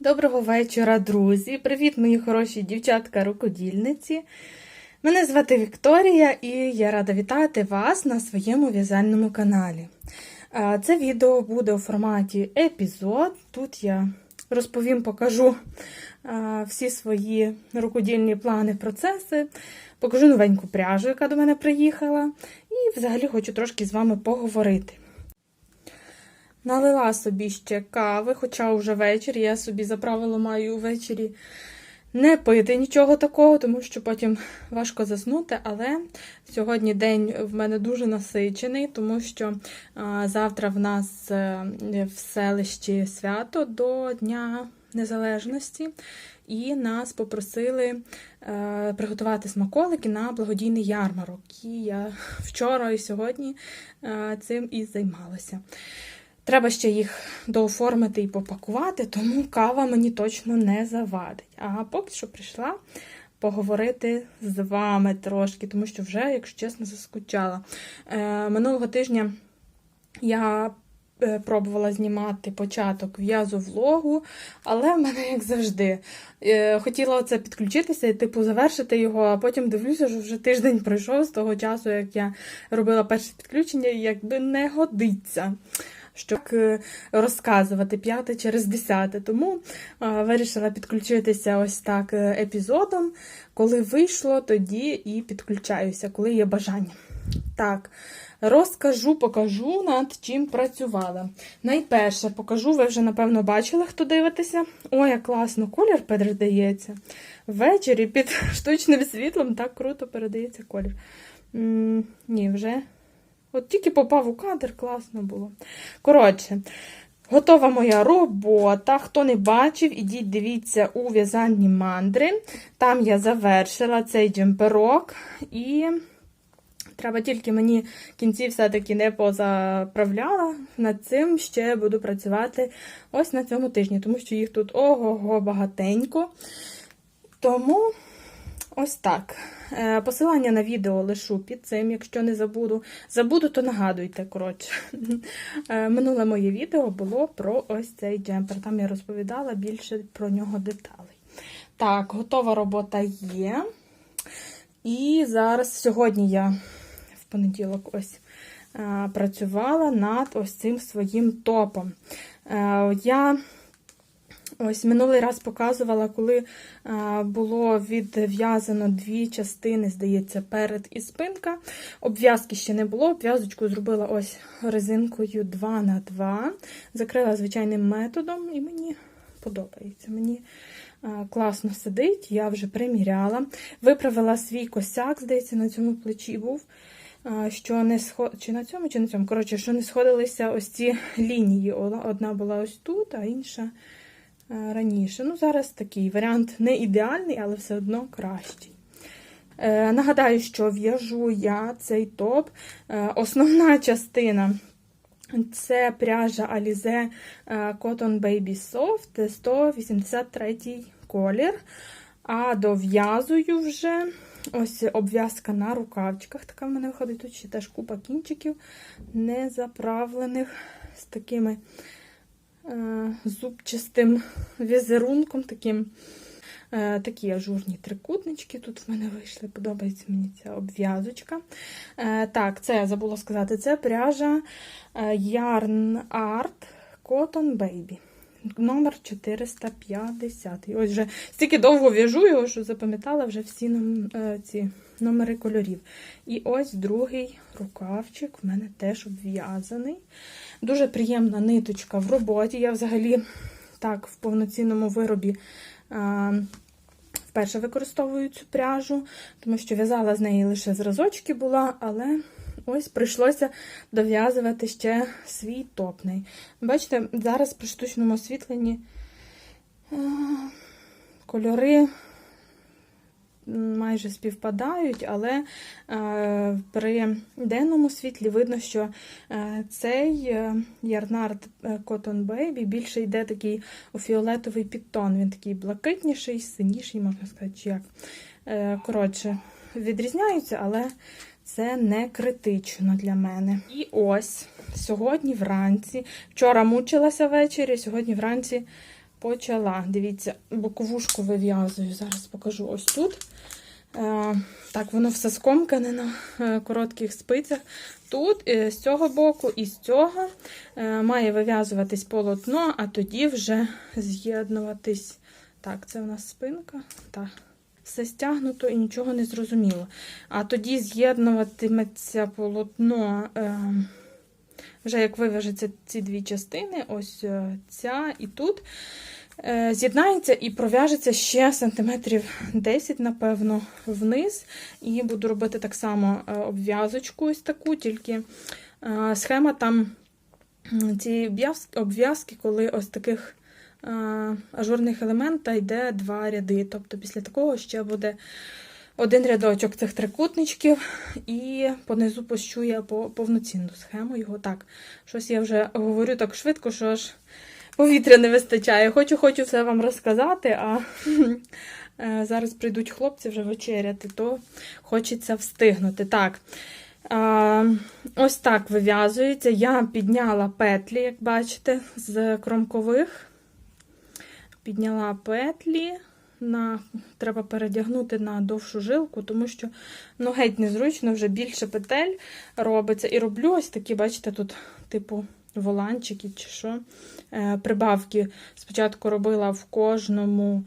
Доброго вечора, друзі! Привіт, мої хороші дівчатка-рукодільниці. Мене звати Вікторія і я рада вітати вас на своєму в'язальному каналі. Це відео буде у форматі епізод. Тут я розповім, покажу всі свої рукодільні плани, процеси, покажу новеньку пряжу, яка до мене приїхала, і взагалі хочу трошки з вами поговорити. Налила собі ще кави, хоча вже вечір. Я собі за правило маю ввечері не пити нічого такого, тому що потім важко заснути. Але сьогодні день в мене дуже насичений, тому що а, завтра в нас е, в селищі свято до Дня Незалежності, і нас попросили е, приготувати смаколики на благодійний ярмарок. І я вчора і сьогодні е, цим і займалася. Треба ще їх дооформити і попакувати, тому кава мені точно не завадить. А поки що прийшла поговорити з вами трошки, тому що вже, якщо чесно, заскучала. Е, минулого тижня я е, пробувала знімати початок в'язу влогу, але в мене, як завжди, е, хотіла оце підключитися і типу завершити його, а потім дивлюся, що вже тиждень пройшов з того часу, як я робила перше підключення, і якби не годиться щоб е, розказувати п'яте через десяте. Тому вирішила підключитися ось так е, епізодом. Коли вийшло, тоді і підключаюся, коли є бажання. Так, розкажу, покажу, над чим працювала. Найперше покажу, ви вже, напевно, бачили, хто дивитеся. Ой, як класно, колір передається. Ввечері під штучним світлом так круто передається колір. М -м, ні, вже От тільки попав у кадр, класно було. Коротше, готова моя робота. Хто не бачив, ідіть дивіться у в'язанні мандри. Там я завершила цей джемперок. І треба тільки мені кінці все-таки не позаправляла. Над цим ще буду працювати ось на цьому тижні, тому що їх тут ого-го багатенько. Тому. Ось так. Е, посилання на відео лишу під цим, якщо не забуду. Забуду, то нагадуйте, коротше. Е, минуле моє відео було про ось цей джемпер. Там я розповідала більше про нього деталей. Так, готова робота є. І зараз, сьогодні я в понеділок ось е, працювала над ось цим своїм топом. Я Ось минулий раз показувала, коли було відв'язано дві частини, здається, перед і спинка. Обв'язки ще не було. Обв'язочку зробила ось резинкою 2 на 2 Закрила звичайним методом, і мені подобається. Мені класно сидить, я вже приміряла. Виправила свій косяк, здається, на цьому плечі був. Що не сход... Чи на цьому, чи на цьому. Коротше, що не сходилися ось ці лінії. Одна була ось тут, а інша. Е, раніше. Ну, Зараз такий варіант не ідеальний, але все одно кращий. Е, Нагадаю, що в'яжу я цей топ. Е, Основна частина це пряжа Alize Cotton Baby Soft 183 колір. А дов'язую вже ось обв'язка на рукавчиках. Така в мене виходить. Тут ще теж купа кінчиків незаправлених з такими зубчастим візерунком, таким. Е, такі ажурні трикутнички тут в мене вийшли, подобається мені ця обв'язочка. Е, так, це я забула сказати, це пряжа Yarn Art Cotton Baby. Номер 450. Ось вже стільки довго в'яжу його, що запам'ятала вже всі ном, ці номери кольорів. І ось другий рукавчик в мене теж обв'язаний. Дуже приємна ниточка в роботі. Я взагалі так в повноцінному виробі а, вперше використовую цю пряжу, тому що в'язала з неї лише зразочки була, але ось прийшлося дов'язувати ще свій топний. Бачите, зараз при штучному освітленні кольори майже співпадають, але е, при денному світлі видно, що е, цей е, Ярнард Cotton Baby більше йде такий у фіолетовий підтон. Він такий блакитніший, синіший, можна сказати, чи як. Коротше, відрізняються, але це не критично для мене. І ось сьогодні вранці, вчора мучилася ввечері, сьогодні вранці почала. Дивіться, боковушку вив'язую. Зараз покажу ось тут. Е, Так, воно все скомкане на е, коротких спицях. Тут е, з цього боку і з цього має вив'язуватись полотно, а тоді вже з'єднуватись. Так, це у нас спинка. Так. Все стягнуто і нічого не зрозуміло. А тоді з'єднуватиметься полотно, вже як вив'яжеться ці дві частини, ось е, ця і тут. Е, З'єднається і пров'яжеться ще сантиметрів 10, напевно, вниз. І буду робити так само е, обв'язочку ось таку, тільки схема там цієї обв'язки, коли ось таких ажурних елемента йде два ряди. Тобто після такого ще буде один рядочок цих трикутничків, і понизу пущу я по повноцінну схему його. Так, щось я вже говорю так швидко, що аж повітря не вистачає. Хочу, хочу все вам розказати, а е, зараз прийдуть хлопці вже вечеряти, то хочеться встигнути. Так. Ось так вив'язується. Я підняла петлі, як бачите, з кромкових. Підняла петлі. На, треба передягнути на довшу жилку, тому що ну, геть незручно, вже більше петель робиться. І роблю ось такі, бачите, тут, типу, воланчики чи що. Е, прибавки спочатку робила в кожному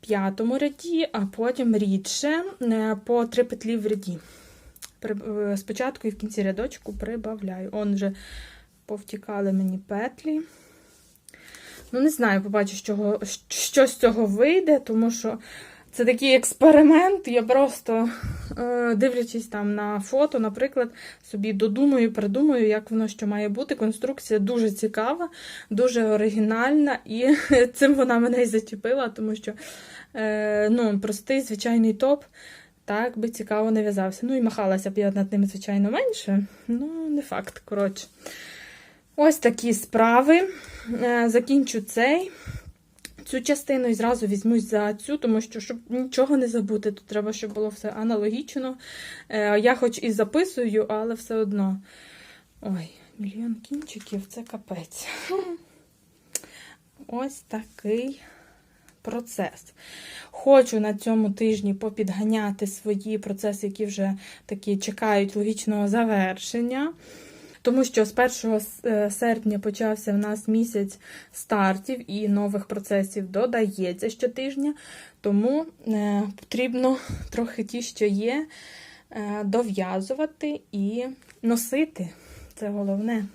п'ятому ряді, а потім рідше е, по три петлі в ряді. Е, Спочатку і в кінці рядочку прибавляю. Он вже повтікали мені петлі. Ну, не знаю, побачу, що, що з цього вийде, тому що це такий експеримент. Я просто, е, дивлячись там на фото, наприклад, собі додумаю, придумаю, як воно що має бути. Конструкція дуже цікава, дуже оригінальна, і цим вона мене і зачепила, тому що е, ну, простий звичайний топ. Так би цікаво не в'язався. Ну і махалася б я над ним, звичайно, менше. Ну, не факт, коротше. Ось такі справи. Е, Закінчу цей. Цю частину і зразу візьмусь за цю, тому що, щоб нічого не забути, тут треба, щоб було все аналогічно. Е, Я хоч і записую, але все одно. Ой, мільйон кінчиків це капець. Ось такий процес. Хочу на цьому тижні попідганяти свої процеси, які вже такі чекають логічного завершення. Тому що з 1 серпня почався в нас місяць стартів і нових процесів додається щотижня, тому е, потрібно трохи ті, що є, е, дов'язувати і носити. Це головне.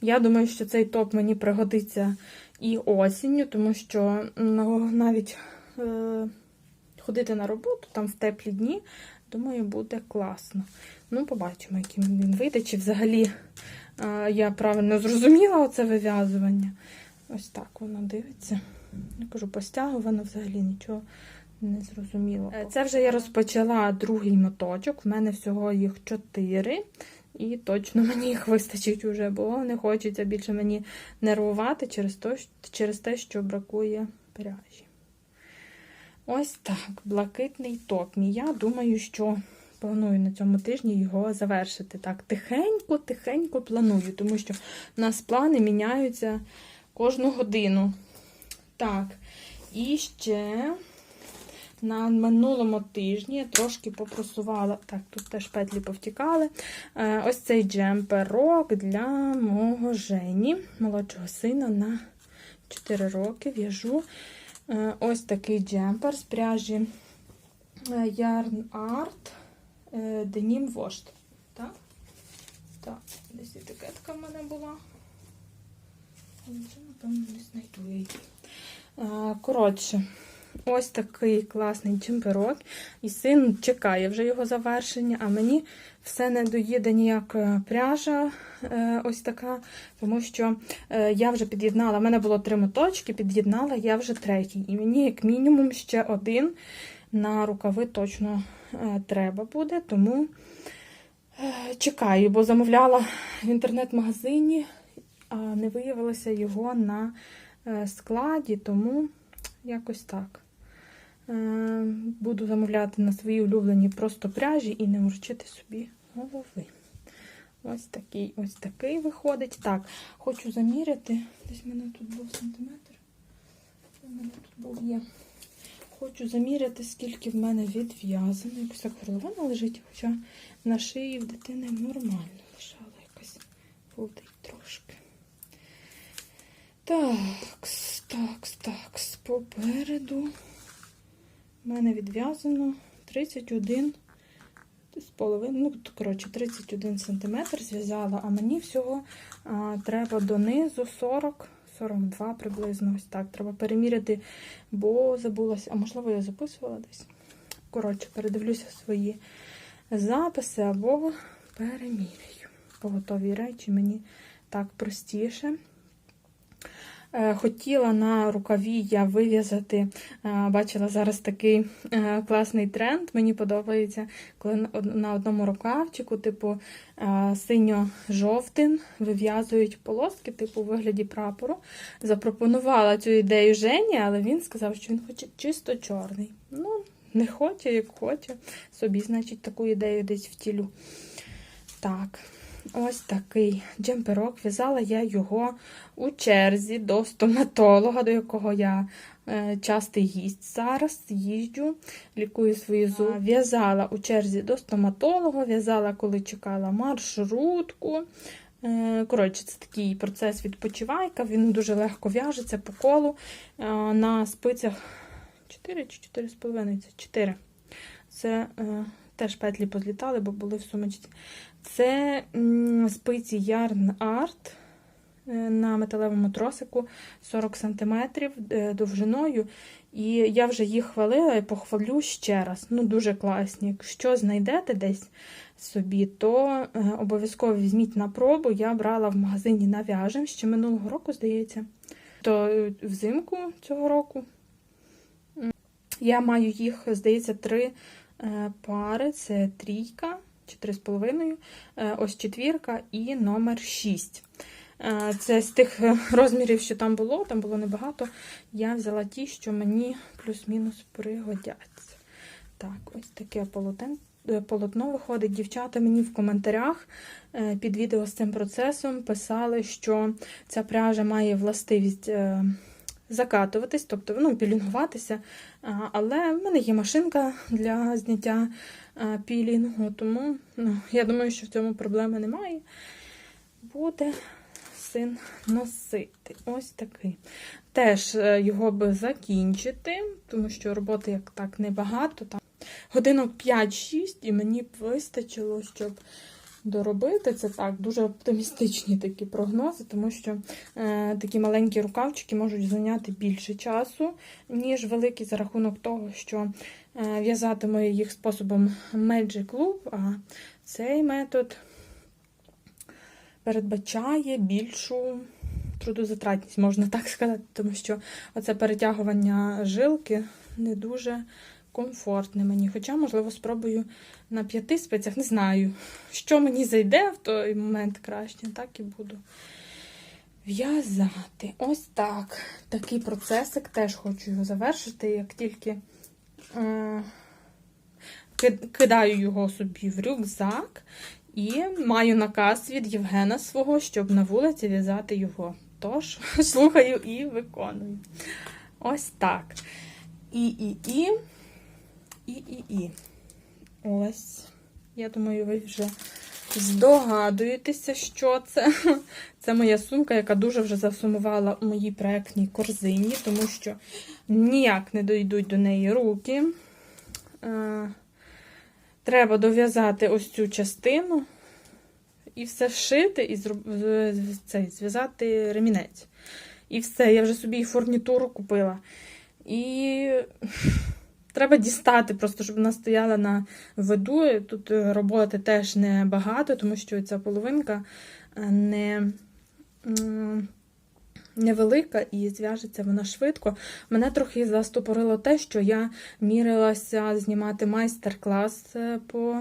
Я думаю, що цей топ мені пригодиться і осінню, тому що навіть е, ходити на роботу там в теплі дні, думаю, буде класно. Ну, побачимо, яким він вийде, чи взагалі е, я правильно зрозуміла оце вив'язування. Ось так воно дивиться. Я кажу, постягувано взагалі нічого не зрозуміло. Е, Це вже я розпочала другий моточок. В мене всього їх чотири. І точно мені їх вистачить уже, бо не хочеться більше мені нервувати через те, через те що бракує пряжі. Ось так, блакитний топ. Я думаю, що планую на цьому тижні його завершити. Так, тихенько, тихенько планую, тому що в нас плани міняються кожну годину. Так, і ще на минулому тижні я трошки попросувала. Так, тут теж петлі повтікали. Е, Ось цей джемперок для мого Жені, молодшого сина на 4 роки в'яжу. Е, Ось такий джемпер з пряжі е, Yarn Art е, Denim Washed. Так? Так, десь етикетка в мене була. Вже, напевно, не знайду її. Коротше, ось такий класний джемперок. І син чекає вже його завершення, а мені все не доїде ніяк е, пряжа е, ось така, тому що я вже під'єднала, в мене було три моточки, під'єднала я вже третій. І мені, як мінімум, ще один на рукави точно е, треба буде, тому е, чекаю, бо замовляла в інтернет-магазині, а не виявилося його на е, складі, тому якось так. Буду замовляти на свої улюблені просто пряжі і не морочити собі голови. Ось такий, ось такий виходить. Так, хочу заміряти. Десь в мене тут був сантиметр. У мене тут був є. Хочу заміряти, скільки в мене відв'язано. Якось так горловина лежить, хоча на шиї в дитини нормально лежала якась волдить трошки. Так, так, так, попереду в мене відв'язано 31 з половиною, ну, коротше, 31 см зв'язала, а мені всього а, треба донизу 40 42 приблизно ось так. Треба переміряти, бо забулася, а можливо, я записувала десь. Коротше, передивлюся свої записи або переміряю. Поготові речі мені так простіше. Е, Хотіла на рукаві я вив'язати, е, бачила зараз такий е, класний тренд. Мені подобається, коли на одному рукавчику, типу синьо-жовтим, вив'язують полоски, типу у вигляді прапору. Запропонувала цю ідею Жені, але він сказав, що він хоче чисто чорний. Ну, не хоче, як хоче. Собі, значить, таку ідею десь втілю. Так. Ось такий джемперок. В'язала я його у черзі до стоматолога, до якого я е, частий гість зараз їжджу, лікую свої зуби. В'язала у черзі до стоматолога, в'язала, коли чекала маршрутку. Е, Коротше, це такий процес відпочивайка, він дуже легко в'яжеться по колу е, на спицях 4 чи 4,5, це 4. Це е, теж петлі позлітали, бо були в сумочці. Це спиці Yarn Art е, на металевому тросику 40 см довжиною. І я вже їх хвалила і похвалю ще раз. Ну, дуже класні. Якщо знайдете десь собі, то е, обов'язково візьміть на пробу. Я брала в магазині нав'яжем ще минулого року, здається. То е, взимку цього року. Я маю їх, здається, три е, пари. Це трійка. Чи три з половиною, Е, ось четвірка і номер 6. Е, Це з тих е, розмірів, що там було, там було небагато. Я взяла ті, що мені плюс-мінус пригодяться. Так, ось таке полотен, полотно виходить. Дівчата мені в коментарях під відео з цим процесом писали, що ця пряжа має властивість закатуватись, тобто ну, пілінгуватися. Але в мене є машинка для зняття пілінгу, тому ну, я думаю, що в цьому проблеми немає. Буде син носити. Ось такий. Теж е, його би закінчити, тому що роботи як так небагато. Годинок 5-6, і мені б вистачило, щоб доробити це так. Дуже оптимістичні такі прогнози, тому що е, такі маленькі рукавчики можуть зайняти більше часу, ніж великі, за рахунок того, що е, в'язатиму я їх способом Magic Loop, а цей метод передбачає більшу трудозатратність, можна так сказати, тому що оце перетягування жилки не дуже комфортне мені. Хоча, можливо, спробую на п'яти спицях, не знаю, що мені зайде в той момент краще, так і буду в'язати. Ось так. Такий процесик, теж хочу його завершити, як тільки е, кидаю його собі в рюкзак. І маю наказ від Євгена свого, щоб на вулиці в'язати його. Тож, слухаю і виконую. Ось так. І, і, і. І, і, і. Ось. Я думаю, ви вже здогадуєтеся, що це. Це моя сумка, яка дуже вже засумувала у моїй проектній корзині, тому що ніяк не дойдуть до неї руки. Е, Треба дов'язати ось цю частину і все зшити, і зв'язати ремінець. І все, я вже собі і фурнітуру купила. І треба дістати, просто щоб вона стояла на виду. Тут е, роботи теж небагато, тому що ця половинка е, не. Невелика і зв'яжеться вона швидко. Мене трохи застопорило те, що я мірилася знімати майстер-клас е, по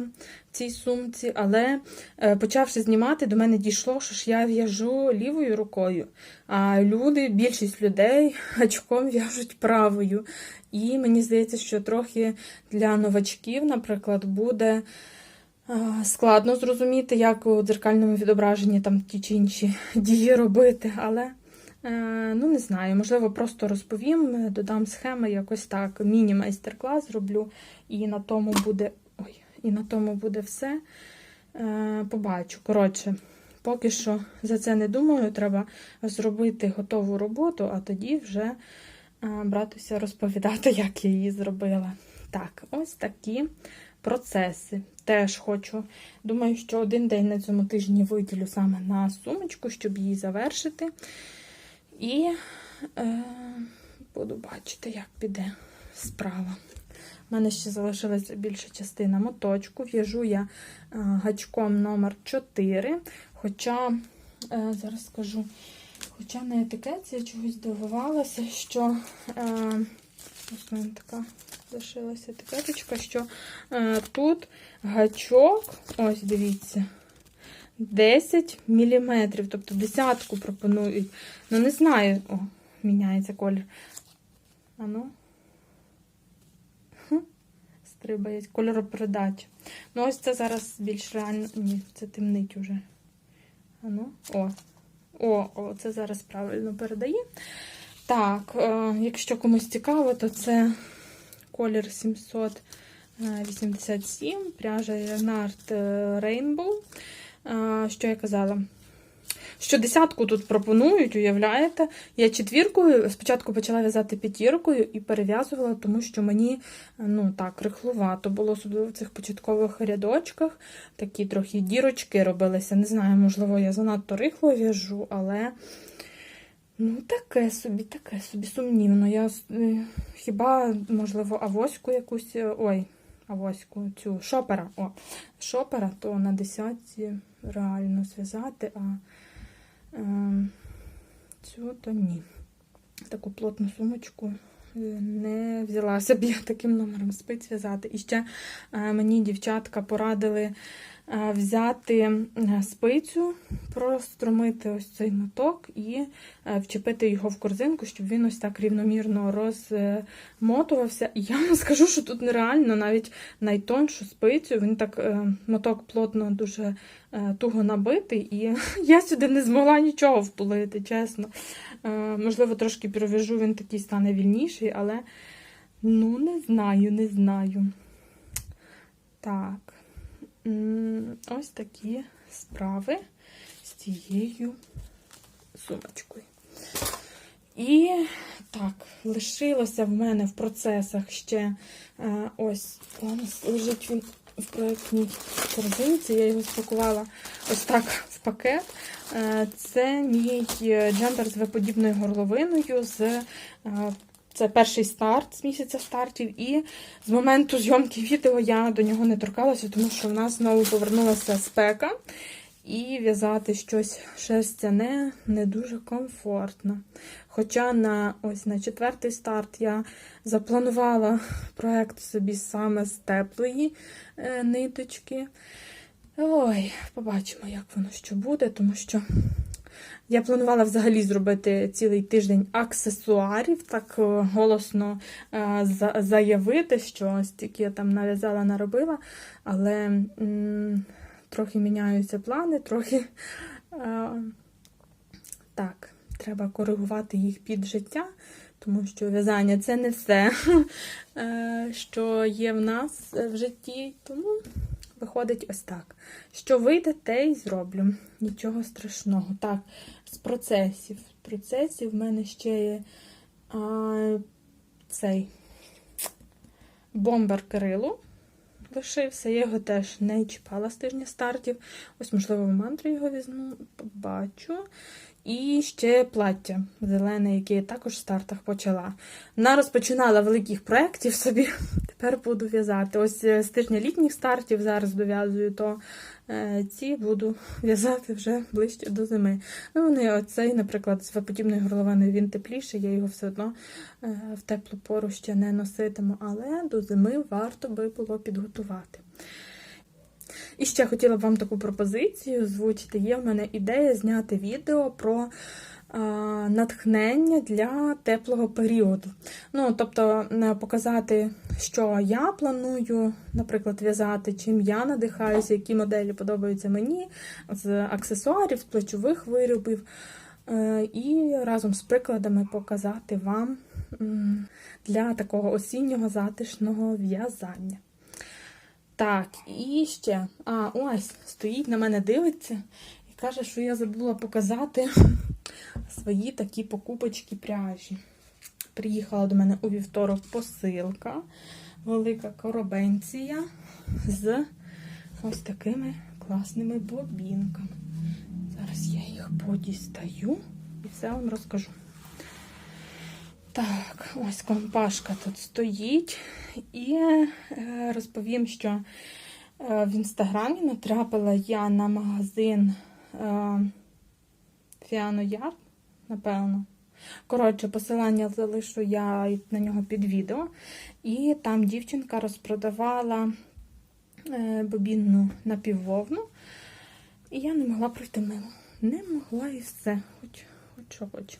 цій сумці, але е, почавши знімати, до мене дійшло, що ж я в'яжу лівою рукою, а люди, більшість людей гачком в'яжуть правою. І мені здається, що трохи для новачків, наприклад, буде складно зрозуміти, як у дзеркальному відображенні там ті чи інші дії робити, але Е, ну, не знаю, можливо, просто розповім, е, додам схеми, якось так. Міні-майстер-клас зроблю, і на тому буде. Ой, і на тому буде все. Е, побачу. Коротше, поки що за це не думаю, треба зробити готову роботу, а тоді вже е, братися розповідати, як я її зробила. Так, ось такі процеси. Теж хочу. Думаю, що один день на цьому тижні виділю саме на сумочку, щоб її завершити. І е, буду бачити, як піде справа. У мене ще залишилася більша частина моточку. В'яжу я е, гачком номер 4 Хоча, е, зараз скажу, хоча на етикетці я чогось здивувалася, що е, ось мене така залишилася етикеточка, що е, тут гачок, ось дивіться, 10 мм, тобто десятку пропонують. Ну, не знаю, о, міняється колір. А ну. Хм, Стрибає кольоропередача. Ну, ось це зараз більш реально. Ні, це темнить уже. А ну, о. О, о, це зараз правильно передає. Так, е, якщо комусь цікаво, то це колір 787, пряжа Leonard Rainbow. Що я казала? Що десятку тут пропонують, уявляєте? Я четвіркою спочатку почала в'язати п'ятіркою і перев'язувала, тому що мені ну так, рихлувато було, особливо в цих початкових рядочках. Такі трохи дірочки робилися. Не знаю, можливо, я занадто рихло в'яжу, але ну, таке собі, таке собі сумнівно. Я е, хіба, можливо, авоську якусь. е, Ой, авоську, цю шопера. О, шопера, то на десятці реально зв'язати, а е, цю то ні. Таку плотну сумочку е, не взялася б я таким номером спиць в'язати. І ще е, мені дівчатка порадили взяти е, спицю, простромити ось цей моток і е, вчепити його в корзинку, щоб він ось так рівномірно розмотувався. І я вам скажу, що тут нереально навіть найтоншу спицю, він так е, моток плотно дуже е, туго набитий, і я сюди не змогла нічого втулити, чесно. Е, Можливо, трошки пров'яжу, він такий стане вільніший, але ну, не знаю, не знаю. Так, ось такі справи з цією сумочкою. І так, лишилося в мене в процесах ще е, ось у лежить він в проєктній корзинці. Я його спакувала ось так в пакет. Е, Це мій джемпер з виподібною горловиною. з е, це перший старт з місяця стартів, і з моменту зйомки відео я до нього не торкалася, тому що в нас знову повернулася спека, і в'язати щось шерстяне не дуже комфортно. Хоча на ось на четвертий старт я запланувала проект собі саме з теплої е, ниточки. Ой, побачимо, як воно що буде, тому що я планувала взагалі зробити цілий тиждень аксесуарів, так е, голосно е, заявити, що стільки я там нав'язала, наробила, але трохи міняються плани, трохи е, так, треба коригувати їх під життя, тому що в'язання це не все, що є в нас в житті. Тому виходить ось так. Що вийде, те й зроблю. Нічого страшного. Так, з процесів. З Процесів в мене ще є а, цей бомбер Кирилу. Лишився, я його теж не чіпала з тижня стартів. Ось, можливо, в мантрі його візьму, побачу. І ще плаття зелене, яке я також в стартах почала. На розпочинала великих проєктів собі, тепер буду в'язати. Ось е, з тижня літніх стартів зараз дов'язую, то е, ці буду в'язати вже ближче до зими. Ну, вони оцей, наприклад, з виподібною горловиною він тепліший, я його все одно е, в теплу пору ще не носитиму, але до зими варто би було підготувати. І ще хотіла б вам таку пропозицію озвучити. Є в мене ідея зняти відео про а, натхнення для теплого періоду. Ну, тобто, е, показати, що я планую, наприклад, в'язати, чим я надихаюся, які моделі подобаються мені з аксесуарів, з плечових виробів. е, і разом з прикладами показати вам для такого осіннього затишного в'язання. Так, і ще, а ось стоїть на мене, дивиться і каже, що я забула показати свої такі покупочки пряжі. Приїхала до мене у вівторок посилка, велика коробенція з ось такими класними бобінками. Зараз я їх подістаю і все вам розкажу. Так, ось компашка тут стоїть. І е, розповім, що е, в інстаграмі натрапила я на магазин е, Фіано Яр, напевно. Коротше, посилання залишу я на нього під відео. І там дівчинка розпродавала бобінну напіввовну. І я не могла пройти мимо. Не могла і все, хоч, хоч що хоч.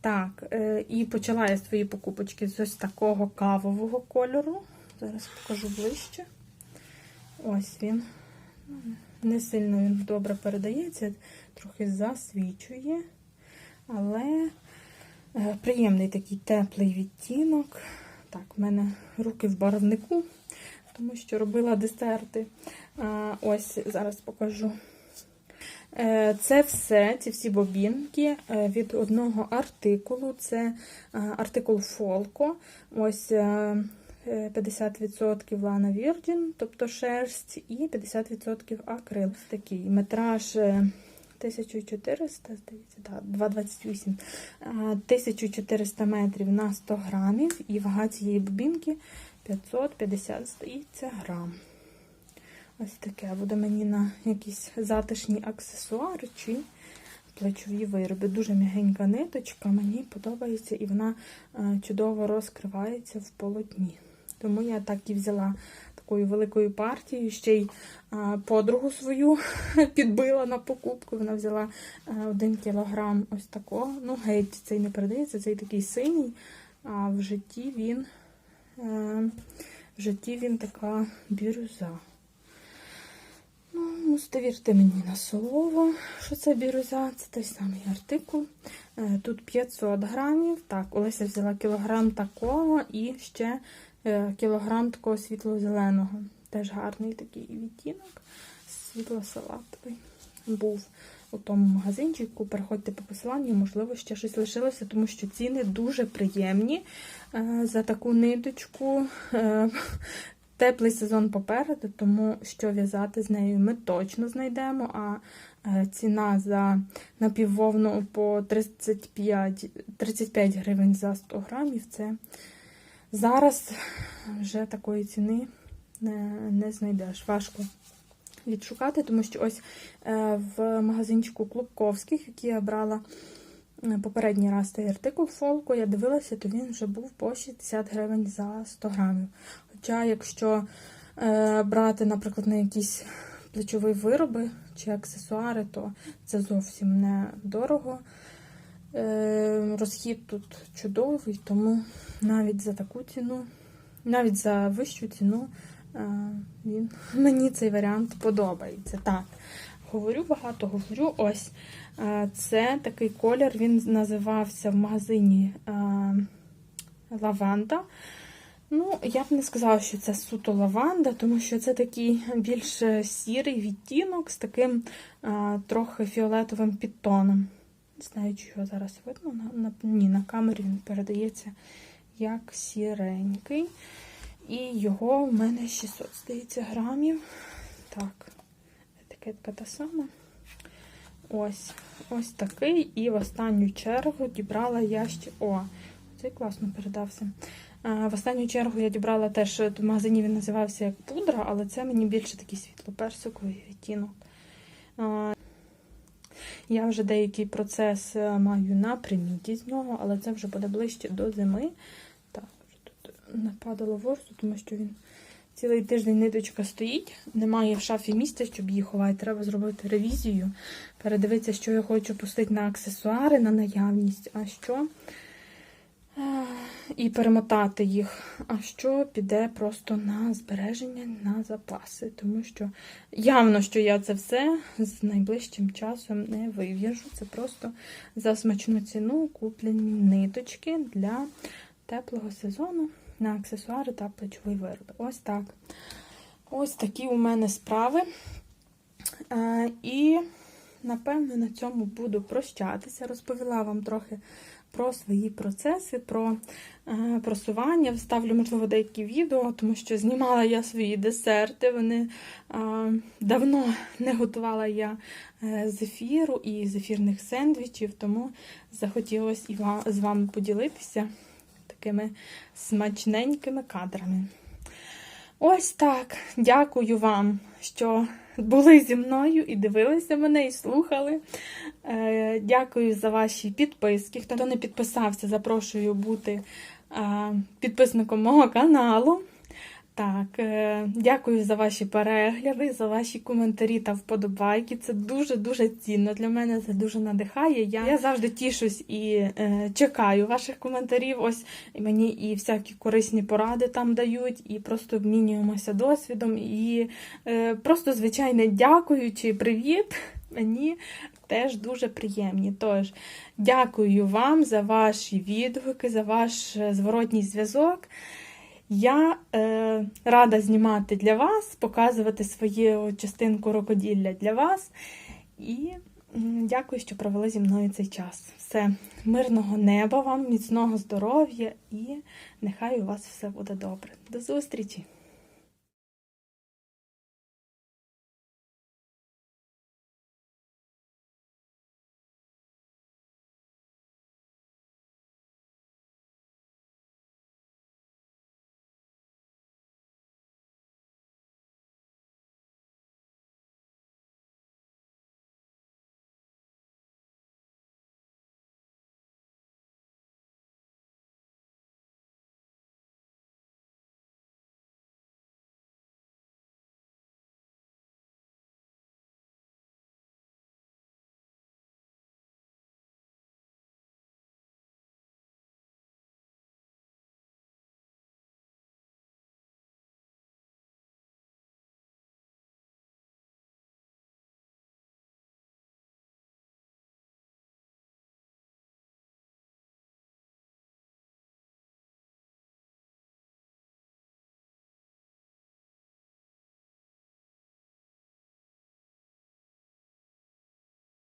Так, е, і почала я свої покупочки з ось такого кавового кольору. Зараз покажу ближче. Ось він. Не сильно він добре передається, трохи засвічує. Але е, приємний такий теплий відтінок. Так, в мене руки в барвнику, тому що робила десерти. Ось зараз покажу. Е, Це все, ці всі бобінки е, від одного артикулу. Це е, артикул Фолко. Ось е, е, 50% Лана Virgin, тобто шерсть, і 50% акрил. Такий метраж е, 1400, здається, да, 2,28. Е, 1400 метрів на 100 грамів, і вага цієї бобінки 550, здається, грам. Ось таке буде мені на якісь затишні аксесуари чи плечові вироби. Дуже м'ягенька ниточка, мені подобається і вона е, чудово розкривається в полотні. Тому я так і взяла такою великою партією. Ще й е, подругу свою підбила на покупку. Вона взяла е, один кілограм ось такого. Ну, геть цей не передається, цей такий синій, а в житті він, е, в житті він така бірюза. Ну, мусите мені на слово, що це бірюза, це той самий артикул. Е, Тут 500 грамів. Так, Олеся взяла кілограм такого і ще е, кілограм такого світло-зеленого. Теж гарний такий відтінок. Світло-салатовий. Був у тому магазинчику. Переходьте по посиланню, можливо, ще щось лишилося, тому що ціни дуже приємні е, за таку ниточку. Теплий сезон попереду, тому що в'язати з нею ми точно знайдемо. А е, ціна за напіввовну по 35 35 гривень за 100 грамів це зараз вже такої ціни не, не знайдеш. Важко відшукати, тому що ось е, в магазинчику Клубковських, який я брала е, попередній раз цей артикул фолку, я дивилася, то він вже був по 60 гривень за 100 грамів. Хоча, якщо е, брати, наприклад, на якісь плечові вироби чи аксесуари, то це зовсім не дорого. Е, розхід тут чудовий, тому навіть за таку ціну, навіть за вищу ціну, е, він, мені цей варіант подобається. Так, говорю багато, говорю. Ось е, це такий колір, він називався в магазині е, Лаванда. Ну, я б не сказала, що це суто лаванда, тому що це такий більш сірий відтінок з таким а, трохи фіолетовим підтоном. Не знаю, чи його зараз видно. На, на, ні, на камері він передається як сіренький. І його в мене 600, здається, грамів. Так, етикетка та сама. Ось ось такий. І в останню чергу дібрала я ще. О, цей класно передався. В останню чергу я дібрала теж в магазині він називався як пудра, але це мені більше такий світло-персиковий відтінок. Я вже деякий процес е, маю на приміті з нього, але це вже буде ближче до зими. Так, вже тут нападало ворсу, тому що він цілий тиждень ниточка стоїть. Немає в шафі місця, щоб її ховати. Треба зробити ревізію, передивитися, що я хочу пустити на аксесуари, на наявність, а що. І перемотати їх, а що піде просто на збереження, на запаси. Тому що явно, що я це все з найближчим часом не вив'яжу. Це просто за смачну ціну куплені ниточки для теплого сезону на аксесуари та плечові вироби. Ось так. Ось такі у мене справи. І, напевно, на цьому буду прощатися. Розповіла вам трохи про свої процеси, про е, просування. Вставлю, можливо, деякі відео, тому що знімала я свої десерти. Вони е, давно не готувала я е, зефіру і зефірних сендвічів, тому захотілося з вами поділитися такими смачненькими кадрами. Ось так. Дякую вам, що були зі мною і дивилися мене, і слухали. Е, Дякую за ваші підписки. Хто не підписався, запрошую бути е, підписником мого каналу. Так, е, дякую за ваші перегляди, за ваші коментарі та вподобайки. Це дуже-дуже цінно. Для мене це дуже надихає. Я, я завжди тішусь і е, чекаю ваших коментарів. Ось мені і всякі корисні поради там дають, і просто обмінюємося досвідом. І е, просто звичайне дякую чи привіт. Мені теж дуже приємні. Тож, дякую вам за ваші відгуки, за ваш е, зворотній зв'язок. Я е, рада знімати для вас, показувати свою частинку рукоділля для вас. І дякую, що провели зі мною цей час. Все, мирного неба вам, міцного здоров'я і нехай у вас все буде добре. До зустрічі!